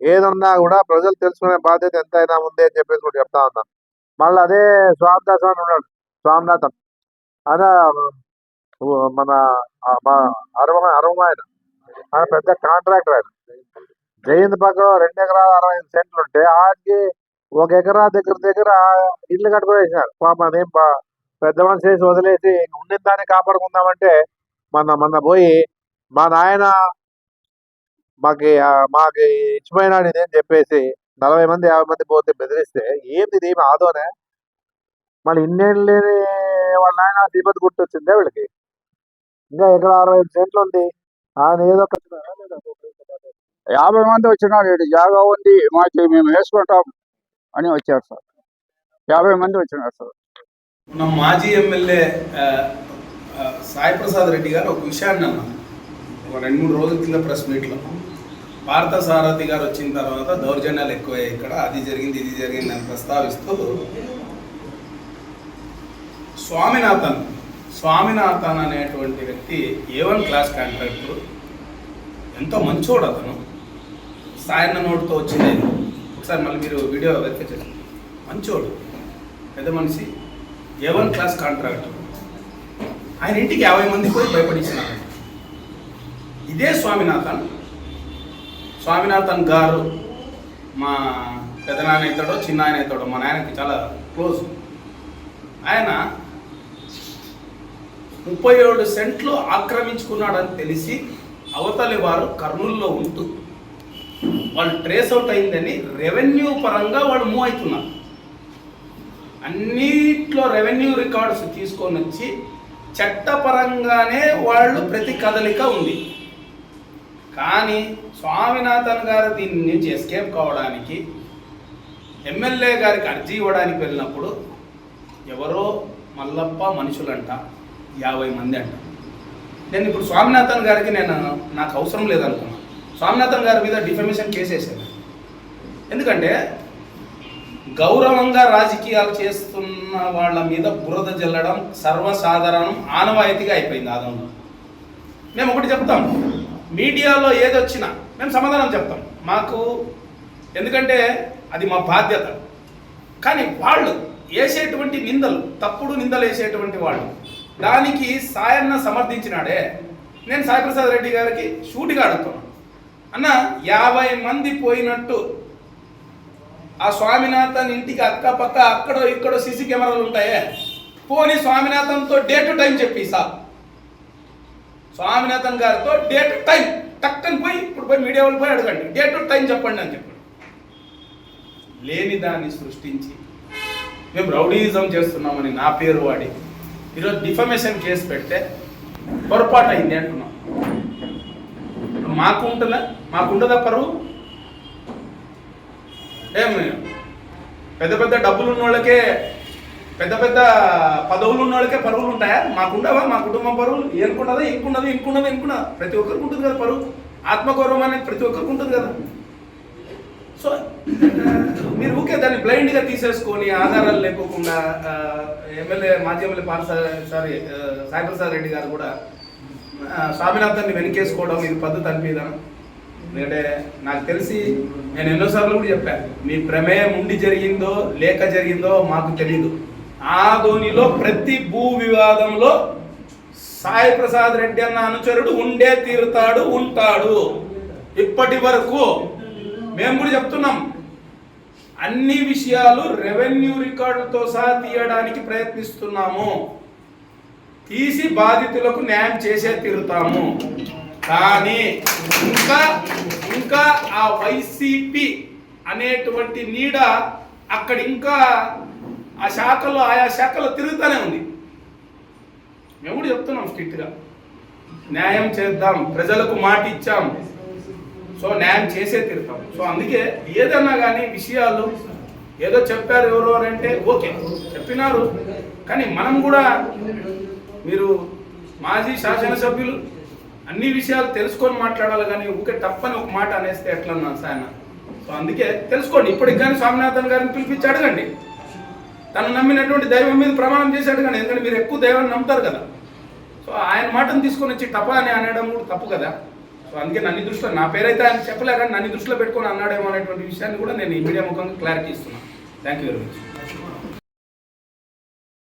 ఏదున్నా కూడా ప్రజలు తెలుసుకునే బాధ్యత ఎంతైనా ఉంది అని చెప్పేసి కూడా చెప్తా ఉన్నా. మళ్ళీ అదే స్వామిదాస్ అని ఉన్నాడు స్వామినాథన్. ఆయన మన మా అరవ అరవ ఆయన. ఆయన పెద్ద కాంట్రాక్టర్ ఆయన. జయంత్ పక్కన రెండు ఎకరాల అరవై ఐదు సెంట్లు ఉంటే ఆడికి ఒక ఎకరా దగ్గర దగ్గర ఇల్లు కట్టుకునేసినారు. పాప అదేం పెద్ద మనిషి వేసి వదిలేసి ఉండిన దాన్ని కాపాడుకుందామంటే మన మొన్న పోయి మా నాయన మాకి మాకు మాకి ఇచ్చిపోయినాడు ఇదేం చెప్పేసి నలభై మంది యాభై మంది పోతే బెదిరిస్తే ఏంది ఇది ఏమి ఆదోనే? మళ్ళీ ఇన్నేళ్ళు లేని వాళ్ళ నాయన తిరుపతి గుర్తొచ్చిందే వీళ్ళకి. ఇంకా ఎక్కడ అరవై ఐదు సెంట్లు ఉంది. ఆయన ఏదో యాభై మంది వచ్చినారు ఇటు జాగా ఉంది మాకు మేము వేసుకుంటాం అని వచ్చారు సార్. యాభై మంది వచ్చినారు సార్. మన మాజీ ఎమ్మెల్యే ఆ, సాయి ప్రసాద్ రెడ్డి గారు ఒక విషయాన్ని అన్నారు ఒక రెండు మూడు రోజుల కింద ప్రెస్ మీట్లో భారత సారథి గారు వచ్చిన తర్వాత దౌర్జన్యాలు ఎక్కువయ్యాయి ఇక్కడ. అది జరిగింది ఇది జరిగింది అని ప్రస్తావిస్తూ స్వామినాథన్ స్వామినాథన్ అనేటువంటి వ్యక్తి ఏ వన్ క్లాస్ కాంట్రాక్టర్ ఎంతో మంచోడు అతను. సాయన్న నోటుతో వచ్చింది. ఒకసారి మళ్ళీ మీరు వీడియో వెరిఫై చేయండి. మంచోడు పెద్ద మనిషి ఏ వన్ క్లాస్ కాంట్రాక్టర్ ఆయన ఇంటికి యాభై మంది పోయి భయపడించినారు ఇదే స్వామినాథన్. స్వామినాథన్ గారు మా పెదనాయన అవుతాడో చిన్న ఆయన అవుతాడో మా నాయనకి చాలా క్లోజ్. ఆయన ముప్పై ఏడు సెంట్లు ఆక్రమించుకున్నాడని తెలిసి అవతలి వారు కర్నూలులో ఉంటూ వాళ్ళు ట్రేస్ అవుట్ అయిందని రెవెన్యూ పరంగా వాళ్ళు మూవ్ అవుతున్నారు. అన్నిట్లో రెవెన్యూ రికార్డ్స్ తీసుకొని వచ్చి చట్టపరంగానే వాళ్ళు ప్రతి కదలిక ఉంది. కానీ స్వామినాథన్ గారు దీని నుంచి ఎస్కేప్ కావడానికి ఎమ్మెల్యే గారికి అర్జీ ఇవ్వడానికి వెళ్ళినప్పుడు ఎవరో మల్లప్ప మనుషులంట యాభై మంది అంట. నేను ఇప్పుడు స్వామినాథన్ గారికి నేను నాకు అవసరం లేదనుకున్నాను స్వామినాథన్ గారి మీద డిఫమేషన్ కేసు ఎందుకంటే గౌరవంగా రాజకీయాలు చేస్తున్న వాళ్ళ మీద బురద జల్లడం సర్వసాధారణం ఆనవాయితీగా అయిపోయింది ఆదంలో మేము ఒకటి చెప్తాం. మీడియాలో ఏదొచ్చినా మేము సమాధానం చెప్తాం. మాకు ఎందుకంటే అది మా బాధ్యత. కానీ వాళ్ళు వేసేటువంటి నిందలు తప్పుడు నిందలు వేసేటువంటి వాళ్ళు దానికి సాయన్న సమర్థించినాడే. నేను సాయిప్రసాద్ రెడ్డి గారికి షూటిగా అడుగుతున్నాను అన్న యాభై మంది పోయినట్టు ఆ స్వామినాథన్ ఇంటికి అక్క పక్క అక్కడో ఇక్కడో సీసీ కెమెరాలు ఉంటాయే. పోనీ స్వామినాథన్తో డే టు టైం చెప్పి సార్. స్వామినాథన్ గారితో డేట్ టైం టక్కని పోయి ఇప్పుడు పోయి మీడియా వాళ్ళు పోయి అడగండి. డేట్ టైం చెప్పండి అని చెప్పండి. లేని దాన్ని సృష్టించి మేము రౌడీయిజం చేస్తున్నామని నా పేరు వాడి ఈరోజు డిఫమేషన్ కేసు పెడితే పొరపాటు అయింది అంటున్నాం. మాకు ఉంటుందా? మాకు ఉండదా పరువు? ఏమి? పెద్ద పెద్ద డబ్బులు ఉన్న వాళ్ళకే పెద్ద పెద్ద పదవులు ఉన్న వాళ్ళకే పరువులు ఉంటాయా? మాకుండవా? మా కుటుంబం పరువులు? ఎనుకున్నదా ఇంకున్నది ఇంకున్నది ఇంకున్నదా ప్రతి ఒక్కరికి ఉంటుంది కదా పరువు. ఆత్మగౌరవం అనేది ప్రతి ఒక్కరికి ఉంటుంది కదా. సో మీరు ఊకే దాన్ని బ్లైండ్గా తీసేసుకొని ఆధారాలు లేకోకుండా ఎమ్మెల్యే మాజీ ఎమ్మెల్యే పార్స సారీ సాయిప్రసాద్ రెడ్డి గారు కూడా స్వామినాథాన్ని వెనకేసుకోవడం ఇది పద్ధతి అనిపిదా ఎందుకంటే నాకు తెలిసి నేను ఎన్నోసార్లు కూడా చెప్పాను మీ ప్రమేయం ఉండి జరిగిందో లేక జరిగిందో మాకు తెలీదు. ఆ ధోనిలో ప్రతి భూ వివాదంలో సాయి ప్రసాద్ రెడ్డి అన్న అనుచరుడు ఉండే తీరుతాడు ఉంటాడు. ఇప్పటి వరకు మేము కూడా చెప్తున్నాం. అన్ని విషయాలు రెవెన్యూ రికార్డులతో సహా తీయడానికి ప్రయత్నిస్తున్నాము. తీసి బాధితులకు న్యాయం చేసే తీరుతాము. కానీ ఇంకా ఇంకా ఆ వైసీపీ అనేటువంటి నీడ అక్కడ ఇంకా ఆ శాఖలో ఆయా శాఖలో తిరుగుతూనే ఉంది. మేము కూడా చెప్తున్నాం స్ట్రిక్ట్గా. న్యాయం చేద్దాం ప్రజలకు మాట ఇచ్చాం. సో న్యాయం చేసే తిరుగుతాం. సో అందుకే ఏదన్నా కానీ విషయాలు ఏదో చెప్పారు ఎవరు అని అంటే ఓకే చెప్పినారు. కానీ మనం కూడా మీరు మాజీ శాసనసభ్యులు అన్ని విషయాలు తెలుసుకొని మాట్లాడాలి కానీ ఊకే తప్పని ఒక మాట అనేస్తే ఎట్లా సాయన? సో అందుకే తెలుసుకోండి. ఇప్పటికి కానీ స్వామినాథన్ గారిని పిలిపించి అడగండి. తను నమ్మినటువంటి దైవం మీద ప్రమాణం చేశాడు కానీ ఎందుకంటే మీరు ఎక్కువ దైవాన్ని నమ్ముతారు కదా. సో ఆయన మాటను తీసుకొని వచ్చి టపా అని అనడం కూడా తప్పు కదా. సో అందుకే నన్ను దృష్టిలో నా పేరైతే ఆయన చెప్పలే కానీ నన్ను దృష్టిలో పెట్టుకొని అన్నాడేమో అనేటువంటి విషయాన్ని కూడా నేను ఈ మీడియా ముఖంగా క్లారిటీ ఇస్తున్నాను. Thank you very much